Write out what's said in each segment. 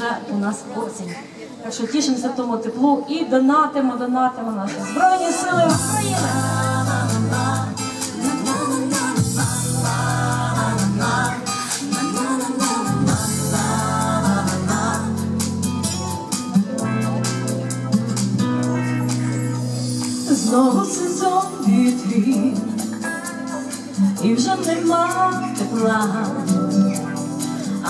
вже у нас осінь. Так що тішимося тому теплу і донатимо, донатимо наші Збройні Сили України. Знову сезон вітрів, і вже нема тепла,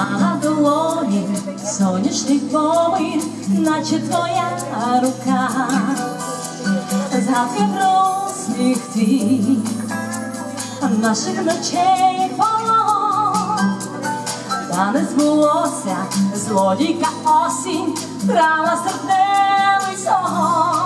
а на долоні сонячний помин, наче твоя рука, згадки про сміх твій, наших ночей полон, та не збулося злодійка осінь, крала сердневий сон.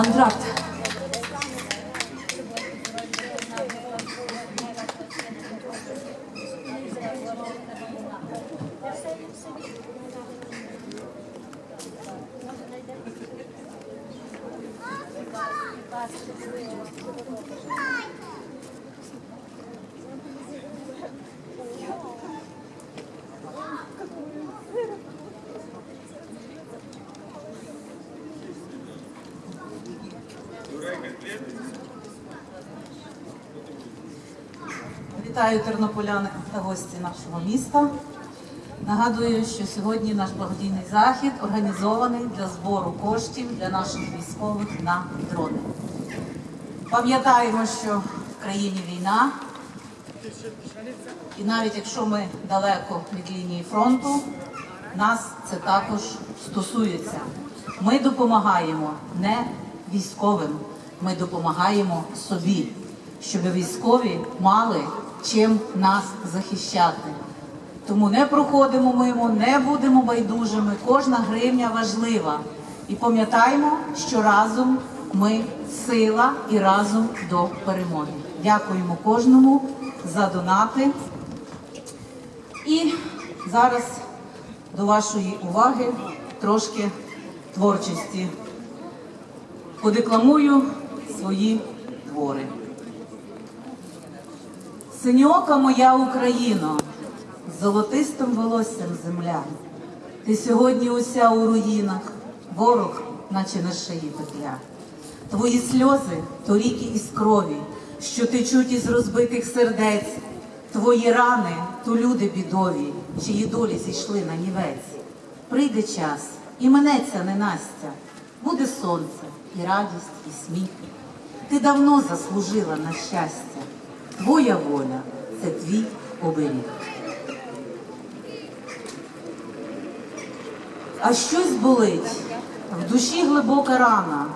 Andrade. Вітаю тернополяни та гості нашого міста. Нагадую, що сьогодні наш благодійний захід організований для збору коштів для наших військових на дрони. Пам'ятаємо, що в країні війна, і навіть якщо ми далеко від лінії фронту, нас це також стосується. Ми допомагаємо не військовим, ми допомагаємо собі, щоб військові мали чим нас захищати. Тому не проходимо мимо, не будемо байдужими. Кожна гривня важлива. І пам'ятаємо, що разом ми сила і разом до перемоги. Дякуємо кожному за донати. І зараз до вашої уваги трошки творчості. Подекламую свої твори. Синьока моя Україно, золотистим волоссям земля. Ти сьогодні уся у руїнах, ворог, наче на шиї петля. Твої сльози то ріки із крові, що течуть із розбитих сердець. Твої рани то люди бідові, чиї долі зійшли на нівець. Прийде час, і минеться ненастя, буде сонце, і радість, і сміх. Ти давно заслужила на щастя. Твоя воля це твій оберіг. А щось болить, в душі глибока рана,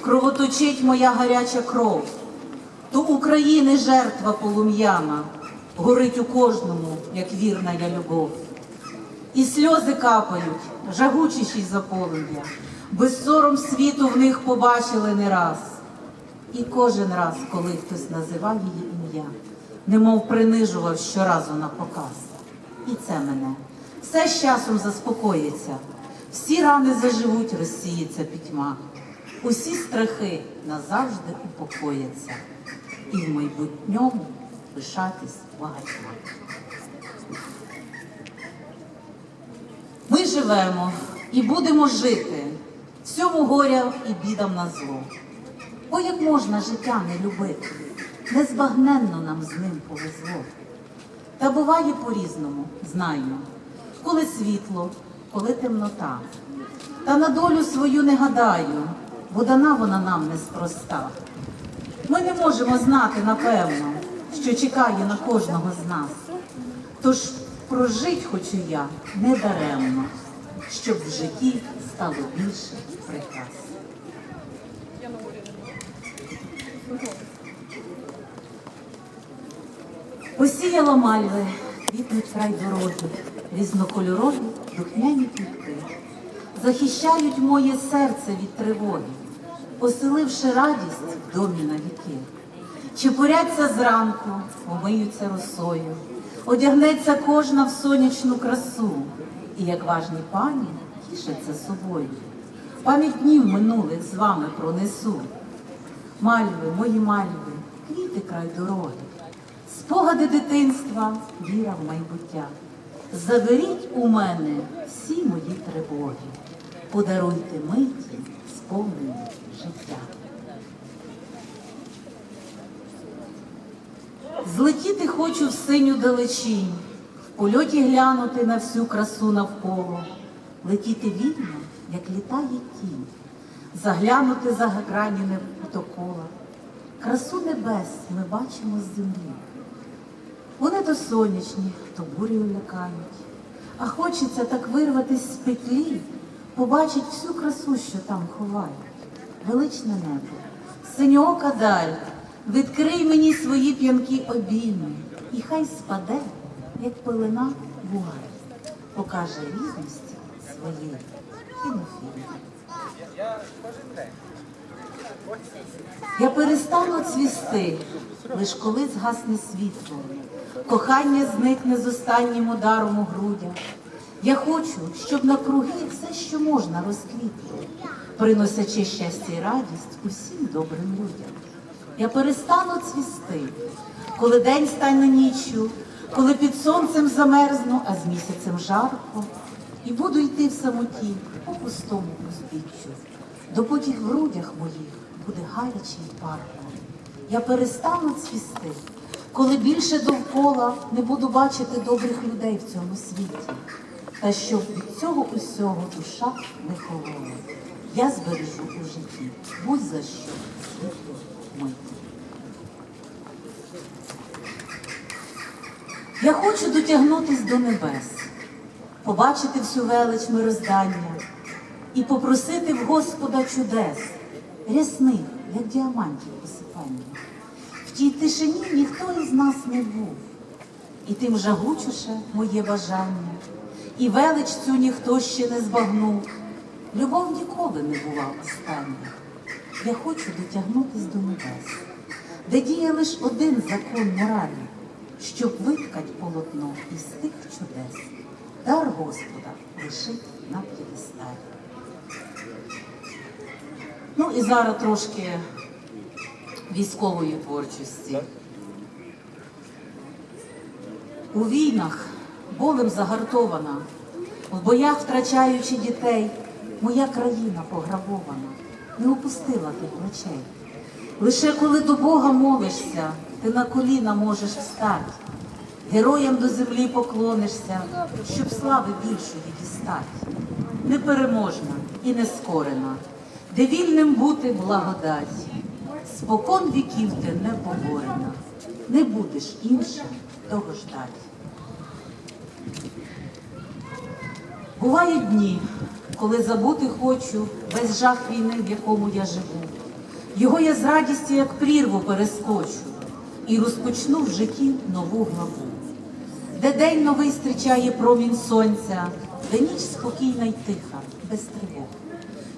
кровоточить моя гаряча кров. То України жертва полум'яна, горить у кожному, як вірна я любов. І сльози капають, жагучіші за полум'я, без сором світу в них побачили не раз. І кожен раз, коли хтось називав її ім'я, немов принижував щоразу на показ. І це мене. Все з часом заспокоїться, всі рани заживуть, розсіється пітьма, усі страхи назавжди упокояться, і в майбутньому пишатись багатьма. Ми живемо і будемо жити всьому горя і бідам на зло. Бо як можна життя не любити, незбагненно нам з ним повезло. Та буває по-різному, знаю, коли світло, коли темнота. Та на долю свою не гадаю, бо дана вона нам неспроста. Ми не можемо знати, напевно, що чекає на кожного з нас. Тож прожить хочу я не даремно, щоб в житті стало більше прикрас. Посіяла мальви, квітнуть край дороги, різнокольорові духмяні квітки, захищають моє серце від тривоги, поселивши радість в домі на віки. Чепуряться зранку, помиються росою, одягнеться кожна в сонячну красу, і як важні пані тішаться собою. Пам'ять днів минулих з вами пронесу. Мальви, мої мальви, квіти край дороги, спогади дитинства, віра в майбуття. Заберіть у мене всі мої тривоги, подаруйте миті, сповнені життя. Злетіти хочу в синю далечінь, в польоті глянути на всю красу навколо, летіти вільно, як літає тінь, заглянути за грані невтокола. Красу небес ми бачимо з землі. Вони то сонячні, то бурею лякають, а хочеться так вирватись з петлі, побачить всю красу, що там ховають. Величне небо, синьоока даль, відкрий мені свої п'янкі обійми, і хай спаде, як пилина вуаль, покаже різності своєї кінофільму. Я перестану цвісти, лиш коли згасне світло, кохання зникне з останнім ударом у грудях. Я хочу, щоб на круги все, що можна, розквітло, приносячи щастя і радість усім добрим людям. Я перестану цвісти, коли день стане ніччю, коли під сонцем замерзну, а з місяцем жарко, і буду йти в самоті по пустому узбіччю, допоки в грудях моїх буде гаряче й парко. Я перестану цвісти, коли більше довкола не буду бачити добрих людей в цьому світі. Та щоб від цього усього душа не холола. Я збережу у житті будь за що світло миті. Я хочу дотягнутись до небес, побачити всю велич мироздання, і попросити в Господа чудес, рясних, як діамантів посипання. Тій тишині ніхто із нас не був, і тим жагучіше моє бажання, і велич цю ніхто ще не збагнув. Любов ніколи не була остання. Я хочу дотягнутись до небес, де діє лиш один закон моралі, щоб виткать полотно із тих чудес. Дар Господа лишить на п'єдесталі. Ну і зараз трошки військової творчості. У війнах болем загартована, в боях втрачаючи дітей, моя країна пограбована, не опустила тих очей. Лише коли до Бога молишся, ти на коліна можеш встати, героям до землі поклонишся, щоб слави більшої дістати. Непереможна і нескорена, де вільним бути благодать. Спокон віків ти не поборена, не будеш іншим того ждать. Бувають дні, коли забути хочу весь жах війни, в якому я живу. Його я з радістю, як прірву, перескочу і розпочну в житті нову главу, де день новий зустрічає промінь сонця, де ніч спокійна й тиха, без тривог,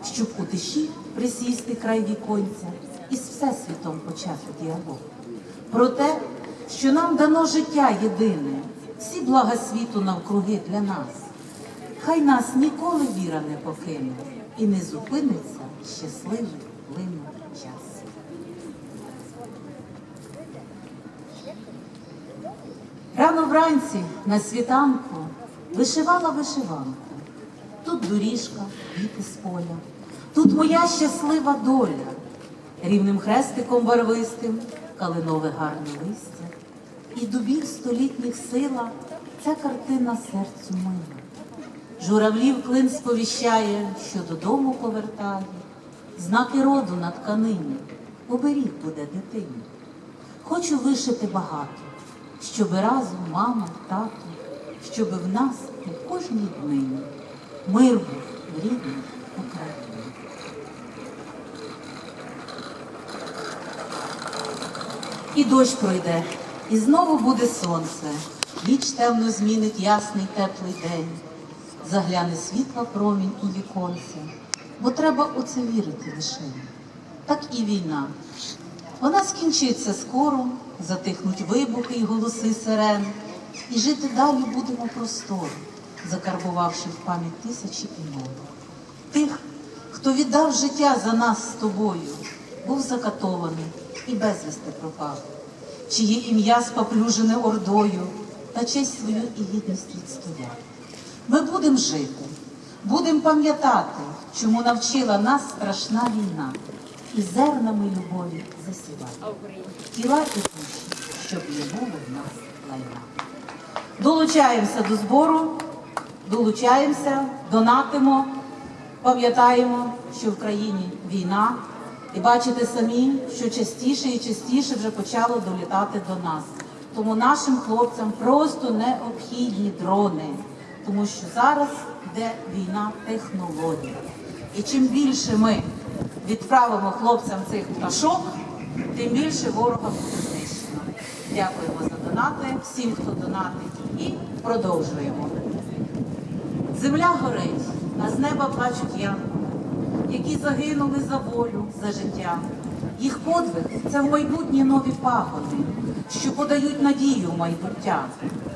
щоб у тиші присісти край віконця і з всесвітом почати діалог. Про те, що нам дано життя єдине, всі блага світу навкруги для нас. Хай нас ніколи віра не покине і не зупиниться щасливий плинув час. Рано вранці на світанку вишивала вишиванку. Тут доріжка, квіти з поля, тут моя щаслива доля, рівним хрестиком барвистим, калинове гарне листя, і дубів столітніх сила ця картина серцю мила. Журавлів клин сповіщає, що додому повертає, знаки роду на тканині, оберіг буде дитині. Хочу вишити багато, щоби разом мама, тато, щоби в нас у кожній днині мир був в І дощ пройде, і знову буде сонце, ніч темно змінить ясний теплий день, загляне світла промінь у віконце, бо треба у це вірити лише. Так і війна. Вона скінчиться скоро, затихнуть вибухи й голоси сирен, і жити далі будемо просторо, закарбувавши в пам'ять тисячі імен. Тих, хто віддав життя за нас з тобою, був закатований і безвісти пропав, чиє ім'я споплюжене ордою та честь свою і гідність відстояв. Ми будемо жити, будемо пам'ятати, чому навчила нас страшна війна, і зернами любові засівати. Тіла і душі, щоб не було в нас лайна. Долучаємося до збору, долучаємося, донатимо, пам'ятаємо, що в країні війна, і бачите самі, що частіше і частіше вже почало долітати до нас. Тому нашим хлопцям просто необхідні дрони, тому що зараз йде війна технологій. І чим більше ми відправимо хлопцям цих пташок, тим більше ворога буде знищено. Дякуємо за донати, всім, хто донатить, і продовжуємо. Земля горить, а з неба плачуть янголи, які загинули за волю, за життя. Їх подвиг це в майбутні нові пагони, що подають надію майбуття.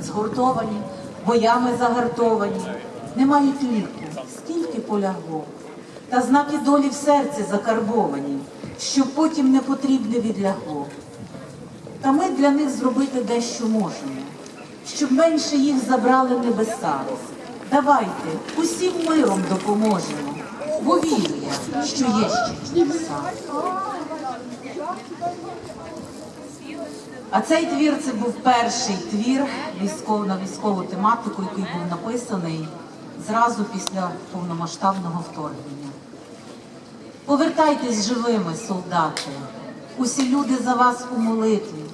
Згуртовані, боями загартовані, не мають ліку, скільки полягло, та знаки долі в серці закарбовані, щоб потім не потрібне відлягло. Та ми для них зробити дещо можемо, щоб менше їх забрали небеса. Давайте усім миром допоможемо, бо вірю що є ще. А цей твір це був перший твір військов, на військову тематику, який був написаний зразу після повномасштабного вторгнення. Повертайтесь живими, солдати, усі люди за вас у молитві,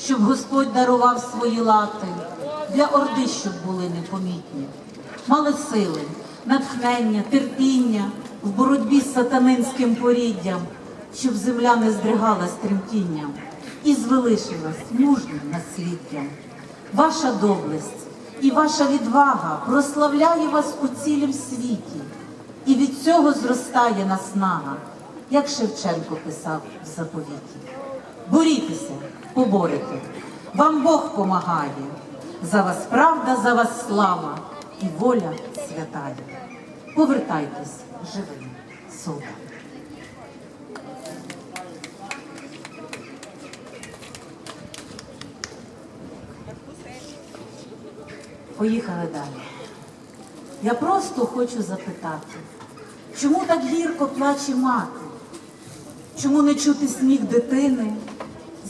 щоб Господь дарував свої лати для орди, щоб були непомітні, мали сили, натхнення, терпіння в боротьбі з сатанинським поріддям, щоб земля не здригалась тремтінням і звеличилась мужнім насліддям. Ваша доблесть і ваша відвага прославляє вас у цілім світі, і від цього зростає наснага, як Шевченко писав в заповіті. Борітеся, поборете, вам Бог помагає. За вас правда, за вас слава і воля святая. Повертайтесь живими, солдати. Поїхали далі. Я просто хочу запитати, чому так гірко плаче мати? Чому не чути сміх дитини?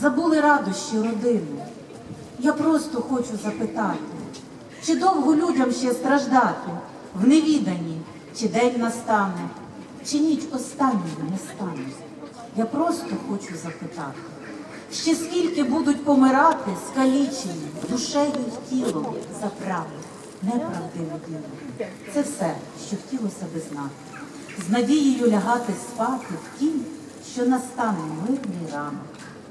Забули радощі родини. Я просто хочу запитати, чи довго людям ще страждати в невіданні, чи день настане, чи ніч останньою не стане? Я просто хочу запитати, ще скільки будуть помирати скалічені душею й тілом за правду, неправдиве діло. Це все, що хотілося би знати. З надією лягати спати в тінь, що настане мирний ранок,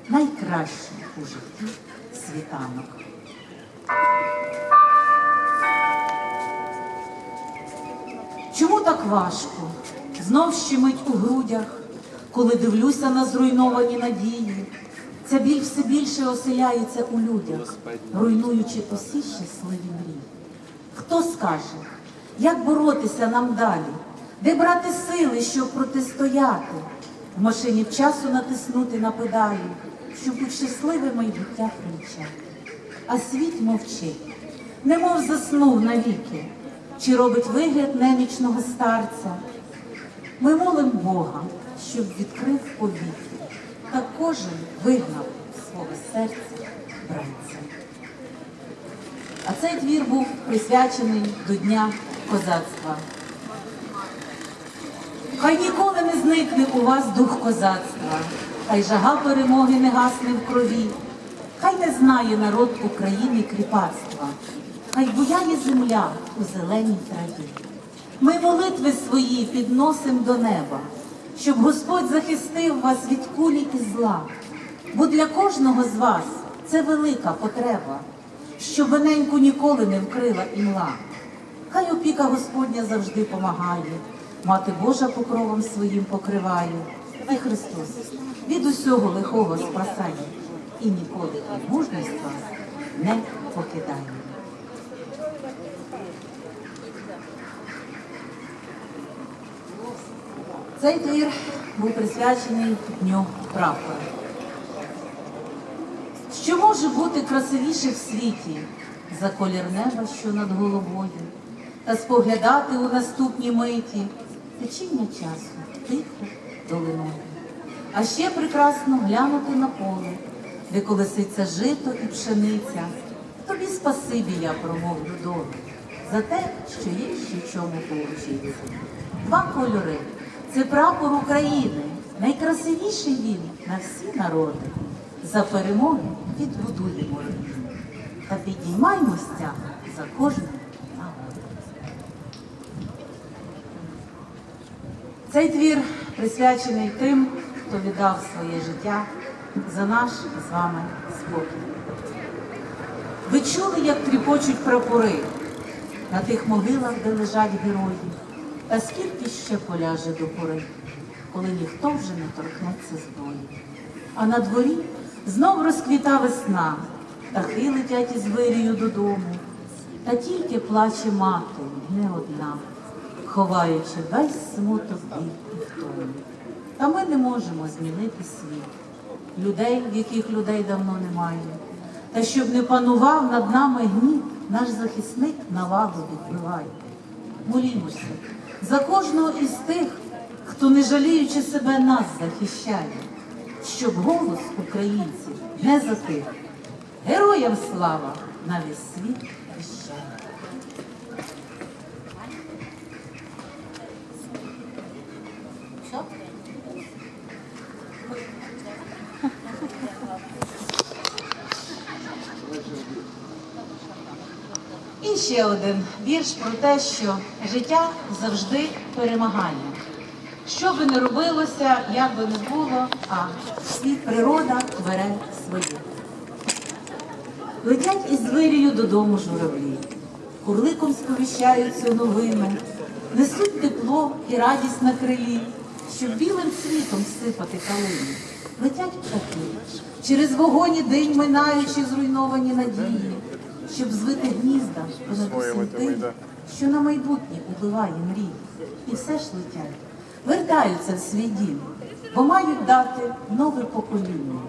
найкращий у житті світанок. Чому так важко? Знов щемить у грудях, коли дивлюся на зруйновані надії. Ця біль все більше оселяється у людях, руйнуючи усі щасливі мрії. Хто скаже, як боротися нам далі? Де брати сили, щоб протистояти? В машині часу натиснути на педалі, щоб у щасливе майбуття примчати. А світ мовчить, немов заснув навіки, чи робить вигляд немічного старця. Ми молим Бога, щоб відкрив повіки, та кожен вигнав свого серця бранця. А цей твір був присвячений до Дня козацтва. Хай ніколи не зникне у вас дух козацтва, хай жага перемоги не гасне в крові, хай не знає народ України кріпацтва, хай буяє земля у зеленій траві. Ми молитви свої підносим до неба, щоб Господь захистив вас від кулі і зла, бо для кожного з вас це велика потреба, щоб неньку ніколи не вкрила імла. Хай опіка Господня завжди помагає, мати Божа покровом своїм покриває, і Христос від усього лихого спасає, і ніколи і мужність вас не покидає. Цей твір був присвячений Дню прапора. Що може бути красивіше в світі за колір неба, що над головою, та споглядати у наступній миті течіння часу тихо долиною. А ще прекрасно глянути на поле, де колеситься жито і пшениця. Тобі спасибі я промовлю долу за те, що є ще чому поучитися. Два кольори це прапор України, найкрасивіший він на всі народи. За перемоги відбудуємо та підіймаймося за кожну нагоду. Цей твір присвячений тим, хто віддав своє життя за наш з вами спокій. Ви чули, як тріпочуть прапори на тих могилах, де лежать герої, та скільки ще поляже до пори, коли ніхто вже не торкнеться зброї. А на дворі знов розквіта весна, птахи летять із вирію додому, та тільки плаче мати не одна, ховаючи весь смуток біль і втому. Та ми не можемо змінити світ, людей, яких людей давно немає. Та щоб не панував над нами гнів, наш захисник навагу відбиває. Молімося за кожного із тих, хто, не жаліючи себе, нас захищає, щоб голос українців не затих. Героям слава на весь світ. Що? Ще один вірш про те, що життя завжди перемагає. Що би не робилося, як би не було, а світ природа бере своє. Летять із двір'ю додому журавлі, курликом сповіщаються новими, несуть тепло і радість на крилі, щоб білим світом сипати калини. Летять птахи, через вогонь і день минаючи зруйновані надії, щоб звити гнізда понад тим, що на майбутнє убиває мрії. І все ж летять, вертаються в свій дім, бо мають дати нове покоління.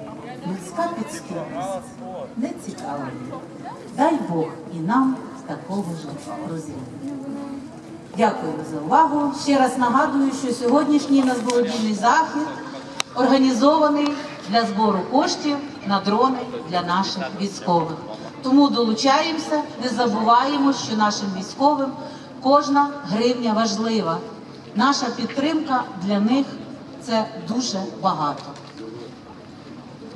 Людська підступність не цікава. Дай Бог і нам такого ж розуміння. Дякую за увагу. Ще раз нагадую, що сьогоднішній у нас благодійний захід організований для збору коштів на дрони для наших військових. Тому долучаємося, не забуваємо, що нашим військовим кожна гривня важлива. Наша підтримка для них це дуже багато.